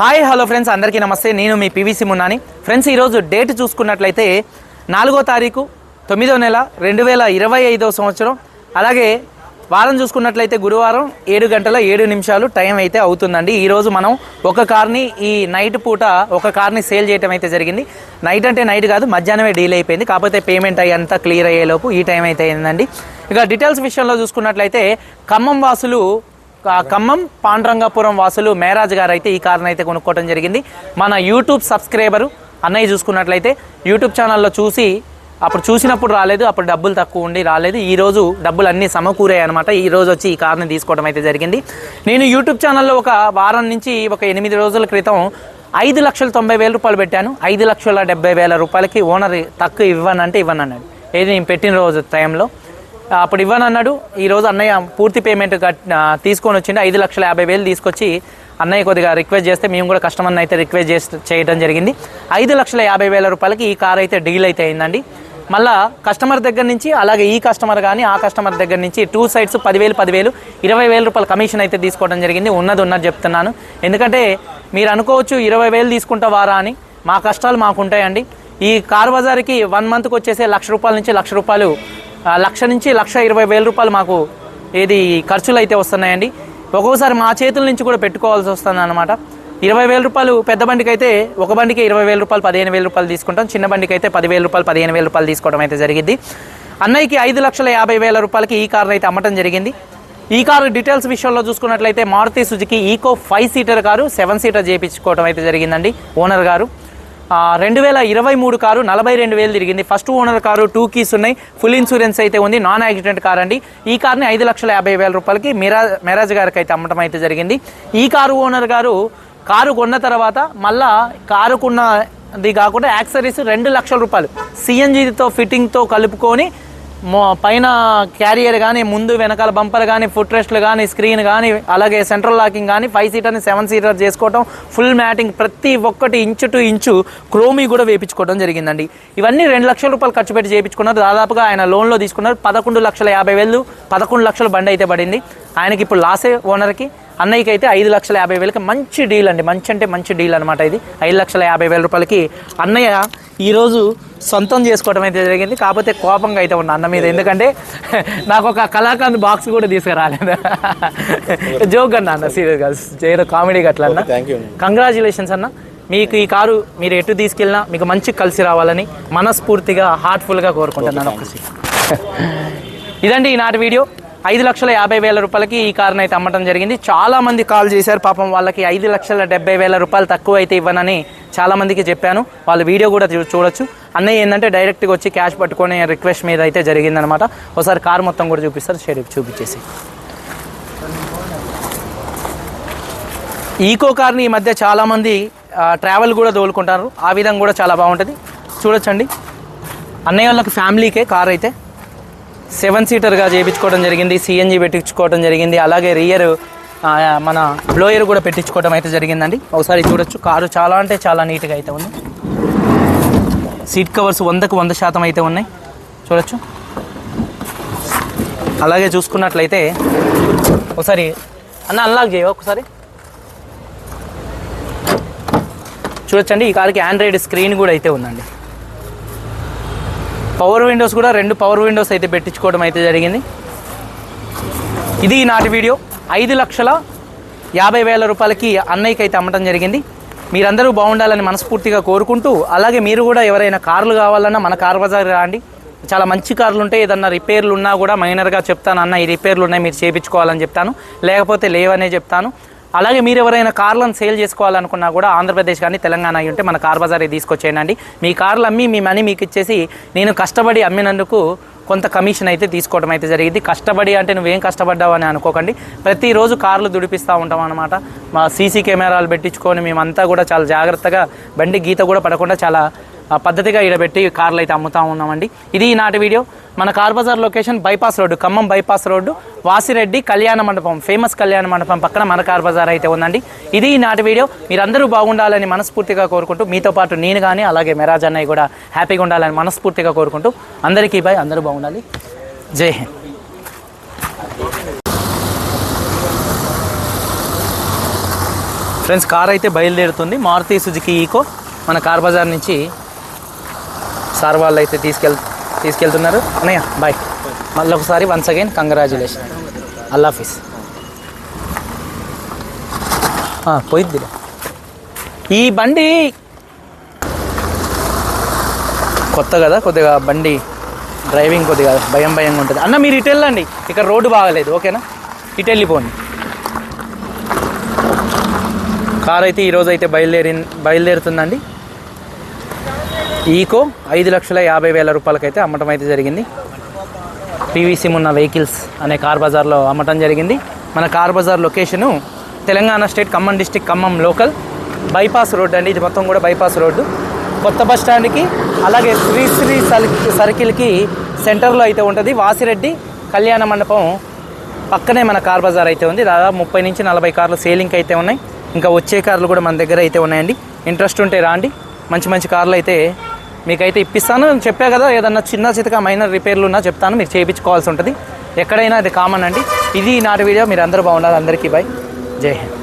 Hi hello friends అందరికీ నమస్తే. నేను మీ పివిసి మున్నాని. ఫ్రెండ్స్ ఈరోజు డేట్ చూసుకున్నట్లయితే నాలుగో తారీఖు తొమ్మిదో నెల రెండు వేల ఇరవై ఐదో సంవత్సరం. అలాగే వారం చూసుకున్నట్లయితే గురువారం ఏడు గంటల ఏడు నిమిషాలు టైం అయితే అవుతుందండి. ఈరోజు మనం ఒక కార్ని ఈ నైట్ పూట ఒక కార్ని సేల్ చేయటం అయితే జరిగింది. నైట్ అంటే నైట్ కాదు మధ్యాహ్నమే డీల్ అయిపోయింది. కాకపోతే పేమెంట్ అయ్యి అంతా క్లియర్ అయ్యేలోపు ఈ టైం అయితే అయిందండి. ఇక డీటెయిల్స్ విషయంలో చూసుకున్నట్లయితే ఖమ్మం వాసులు ఖమ్మం పాండ్రంగాపురం వాసులు మేరాజ్ గారు అయితే ఈ కారును అయితే కొనుక్కోవడం జరిగింది. మన యూట్యూబ్ సబ్స్క్రైబరు అన్నయ్య చూసుకున్నట్లయితే యూట్యూబ్ ఛానల్లో చూసి అప్పుడు చూసినప్పుడు రాలేదు అప్పుడు డబ్బులు తక్కువ ఉండి రాలేదు. ఈరోజు డబ్బులు అన్నీ సమకూరాయి అనమాట ఈరోజు వచ్చి ఈ కార్ని తీసుకోవడం అయితే జరిగింది. నేను యూట్యూబ్ ఛానల్లో ఒక వారం నుంచి ఒక ఎనిమిది రోజుల క్రితం ఐదు లక్షల తొంభై వేల రూపాయలు పెట్టాను. ఐదు లక్షల డెబ్బై వేల రూపాయలకి ఓనర్ తక్కువ ఇవ్వనంటే ఇవ్వనన్నాడు. ఏది నేను పెట్టిన రోజు టైంలో. అప్పుడు ఇవ్వనన్నాడు ఈరోజు అన్నయ్య పూర్తి పేమెంట్ కట్ తీసుకొని వచ్చిండు. ఐదు లక్షల యాభై వేలు తీసుకొచ్చి అన్నయ్య కొద్దిగా రిక్వెస్ట్ చేస్తే మేము కూడా కస్టమర్ని అయితే రిక్వెస్ట్ చేసి చేయడం జరిగింది. ఐదు లక్షల యాభై వేల రూపాయలకి ఈ కార్ అయితే డీల్ అయితే అయిందండి. మళ్ళా కస్టమర్ దగ్గర నుంచి అలాగే ఈ కస్టమర్ కానీ ఆ కస్టమర్ దగ్గర నుంచి టూ సైడ్స్ పదివేలు పదివేలు ఇరవై వేల రూపాయల కమిషన్ అయితే తీసుకోవడం జరిగింది. ఉన్నది ఉన్నది చెప్తున్నాను. ఎందుకంటే మీరు అనుకోవచ్చు ఇరవై వేలు తీసుకుంటా వారా అని. మా కష్టాలు మాకు ఉంటాయండి ఈ కార్ బజార్కి వన్ మంత్కి వచ్చేసే లక్ష రూపాయల నుంచి లక్ష రూపాయలు లక్ష నుంచి లక్ష ఇరవై వేల రూపాయలు మాకు ఏది ఖర్చులు అయితే వస్తున్నాయండి. ఒక్కొక్కసారి మా చేతుల నుంచి కూడా పెట్టుకోవాల్సి వస్తుంది అనమాట ఇరవై వేల రూపాయలు పెద్ద బండికి అయితే ఒక బండికి ఇరవై వేల రూపాయలు పదిహేను వేల రూపాయలు తీసుకుంటాం. చిన్న బండికి అయితే పదివేల రూపాయలు పదిహేను వేల రూపాయలు తీసుకోవడం అయితే జరిగింది. అన్నయ్యకి ఐదు లక్షల యాభై వేల రూపాయలకి ఈ కార్ అయితే అమ్మటం జరిగింది. ఈ కారు డీటెయిల్స్ విషయంలో చూసుకున్నట్లయితే Maruti Suzuki Eeco five seater car seven seater చేయించుకోవడం అయితే జరిగిందండి. ఓనర్ గారు. రెండు వేల ఇరవై మూడు కారు నలభై రెండు వేలు తిరిగింది. First owner car two keys ఉన్నాయి. ఫుల్ ఇన్సూరెన్స్ అయితే ఉంది. నాన్ యాక్సిడెంట్ కార్ అండి. ఈ కార్ని ఐదు లక్షల యాభై వేల రూపాయలకి మిరా మెరాజ్ గారికి అయితే అమ్మటం అయితే జరిగింది. ఈ కారు ఓనర్ గారు కారు కొన్న తర్వాత మళ్ళా కారుకున్నది కాకుండా యాక్సరీస్ రెండు లక్షల రూపాయలు. సిఎన్జితో ఫిట్టింగ్తో కలుపుకొని పైన క్యారియర్ కానీ ముందు వెనకాల బంపర్ కానీ ఫుట్ రెస్ట్లు కానీ స్క్రీన్ కానీ అలాగే సెంట్రల్ లాకింగ్ కానీ ఫైవ్ సీటర్ని సెవెన్ సీటర్ చేసుకోవడం ఫుల్ మ్యాటింగ్ ప్రతి ఒక్కటి ఇంచు టు ఇంచు క్రోమీ కూడా వేయించుకోవడం జరిగిందండి. ఇవన్నీ రెండు లక్షల రూపాయలు ఖర్చు పెట్టి చేయించుకున్నారు. దాదాపుగా ఆయన లోన్లో తీసుకున్నారు. పదకొండు లక్షల యాభై వేలు పదకొండు లక్షల బండి అయితే పడింది. ఆయనకి ఇప్పుడు లాసే ఓనర్కి అన్నయ్యకి అయితే ఐదు లక్షల యాభై వేలకి మంచి డీల్ అండి. మంచి అంటే మంచి డీల్ అనమాట ఇది. ఐదు లక్షల యాభై వేల రూపాయలకి అన్నయ్య ఈరోజు సొంతం చేసుకోవడం అయితే జరిగింది. కాకపోతే కోపంగా అయితే ఉన్న అన్న మీద. ఎందుకంటే నాకు ఒక కళాకాంత్ బాక్స్ కూడా తీసుకురాలేదు. జోక్ అన్న అన్న సీరియస్గా ఏదో కామెడీ అట్లా అన్న. కంగ్రాచులేషన్స్ అన్న. మీకు ఈ కారు మీరు ఎటు తీసుకెళ్ళినా మీకు మంచి కలిసి రావాలని మనస్ఫూర్తిగా హార్ట్ఫుల్గా కోరుకుంటున్నాను. ఒకసారి ఇదండి ఈనాటి వీడియో. ఐదు లక్షల యాభై వేల రూపాయలకి ఈ కార్ని అయితే అమ్మటం జరిగింది. చాలా మంది కాల్ చేశారు. పాపం వాళ్ళకి ఐదు లక్షల డెబ్బై వేల రూపాయలు తక్కువ అయితే ఇవ్వనని చాలా మందికి చెప్పాను. వాళ్ళ వీడియో కూడా చూ- చూడొచ్చు. అన్నయ్య ఏంటంటే డైరెక్ట్గా వచ్చి క్యాష్ పట్టుకొని రిక్వెస్ట్ మీద అయితే జరిగిందనమాట ఒకసారి కార్ మొత్తం కూడా చూపిస్తారు. షేర్ చూపించేసి. ఈకో కార్ని ఈ మధ్య చాలామంది ట్రావెల్ కూడా తోలుకుంటారు. ఆ విధంగా కూడా చాలా బాగుంటుంది. చూడొచ్చండి. అన్నయ్య వాళ్ళకి ఫ్యామిలీకే కార్ అయితే. సెవెన్ సీటర్గా చేయించుకోవడం జరిగింది సిఎన్జి పెట్టించుకోవడం జరిగింది అలాగే రియర్ మన బ్లోయర్ కూడా పెట్టించుకోవడం అయితే జరిగిందండి. ఒకసారి చూడొచ్చు. కారు చాలా అంటే చాలా నీట్గా అయితే ఉంది. సీట్ కవర్స్ వందకు వంద శాతం అయితే ఉన్నాయి. చూడొచ్చు. అలాగే చూసుకున్నట్లయితే ఒకసారి అన్న అన్లాక్ చేయవు ఒకసారి. చూడొచ్చండి ఈ కార్కి ఆండ్రాయిడ్ స్క్రీన్ కూడా అయితే ఉందండి. పవర్ విండోస్ కూడా రెండు పవర్ విండోస్ అయితే పెట్టించుకోవడం అయితే జరిగింది. ఇది నాటి వీడియో. ఐదు లక్షల యాభై వేల రూపాయలకి అన్నయ్యకి అయితే అమ్మటం జరిగింది. మీరందరూ బాగుండాలని మనస్ఫూర్తిగా కోరుకుంటూ అలాగే మీరు కూడా ఎవరైనా కార్లు కావాలన్నా మన కార్ బజార్ రాండి. చాలా మంచి కార్లు ఉంటాయి. ఏదన్నా రిపేర్లు ఉన్నా కూడా మైనర్గా చెప్తాను అన్న ఈ రిపేర్లు ఉన్నాయి మీరు చేయించుకోవాలని చెప్తాను. లేకపోతే లేవనే చెప్తాను. అలాగే మీరు ఎవరైనా కార్లను సేల్ చేసుకోవాలనుకున్నా కూడా ఆంధ్రప్రదేశ్ కానీ తెలంగాణ అయి ఉంటే మన కార్ బజార్ తీసుకొచ్చేయండి. మీ కార్లు అమ్మి మీ మనీ మీకు ఇచ్చేసి నేను కష్టపడి అమ్మినందుకు కొంత కమిషన్ అయితే తీసుకోవడం అయితే జరిగింది. కష్టపడి అంటే నువ్వేం కష్టపడ్డావు అని అనుకోకండి. ప్రతిరోజు కార్లు దుడిపిస్తూ ఉంటాం అనమాట మా సీసీ కెమెరాలు పెట్టించుకొని మేమంతా కూడా చాలా జాగ్రత్తగా బండి గీత కూడా పడకుండా చాలా పద్ధతిగా ఈడబెట్టి కార్లు అయితే అమ్ముతూ ఉన్నామండి. ఇది ఈనాటి వీడియో. మన car bazaar location bypass road Khammam bypass road Vasireddy Kalyana Mandapam famous కళ్యాణ మండపం పక్కన మన కార్ బజార్ అయితే ఉందండి. ఇది ఈనాటి వీడియో. మీరందరూ బాగుండాలని మనస్ఫూర్తిగా కోరుకుంటూ మీతో పాటు నేను కానీ అలాగే మెరాజ్ అన్నయ్య కూడా హ్యాపీగా ఉండాలని మనస్ఫూర్తిగా కోరుకుంటూ అందరికీ బాయ్. అందరూ బాగుండాలి. జై హింద్. ఫ్రెండ్స్ కార్ అయితే బయలుదేరుతుంది. Maruti Suzuki Eeco. మన కార్ బజార్ నుంచి సార్ వాళ్ళు అయితే తీసుకెళ్తారు తీసుకెళ్తున్నారు. అన్నయ్య బాయ్ మళ్ళీ ఒకసారి వన్స్ అగైన్ కంగ్రాచులేషన్ అల్లాఫీస్ పోయిద్ది ఈ బండి కొత్త కదా కొద్దిగా బండి డ్రైవింగ్ కొద్దిగా భయం భయంగా ఉంటుంది. అన్న మీరు ఇటు వెళ్ళండి. ఇక్కడ రోడ్డు బాగలేదు ఓకేనా? ఇటు వెళ్ళిపోండి. కార్ అయితే ఈరోజు అయితే బయలుదేరి బయలుదేరుతుందండి. ఈకో ఐదు లక్షల యాభై వేల రూపాయలకైతే అమ్మటం అయితే జరిగింది. పీవీసీ ఉన్న వెహికల్స్ అనే కార్ బజార్లో అమ్మటం జరిగింది. మన car Bazar location Telangana state Khammam district Khammam local bypass road అండి. ఇది మొత్తం కూడా బైపాస్ రోడ్డు. కొత్త బస్ స్టాండ్కి అలాగే శ్రీ శ్రీ సర్కి- సర్కిల్కి సెంటర్లో అయితే ఉంటుంది. వాసిరెడ్డి కళ్యాణ మండపం పక్కనే మన కార్ బజార్ అయితే ఉంది. దాదాపు ముప్పై నుంచి నలభై కార్లు సేలింగ్ అయితే ఉన్నాయి. ఇంకా వచ్చే కార్లు కూడా మన దగ్గర అయితే ఉన్నాయండి. ఇంట్రెస్ట్ ఉంటే రాండి. మంచి మంచి కార్లు అయితే మీకైతే ఇప్పిస్తాను. చెప్పా కదా ఏదన్నా చిన్న చితక మైనర్ రిపేర్లు ఉన్నా చెప్తాను. మీరు చేయించుకోవాల్సి ఉంటుంది. ఎక్కడైనా అది కామన్ అండి. ఇది నాటి వీడియో. మీరు అందరూ బాగున్నారు అందరికీ బాయ్. జై హింద్.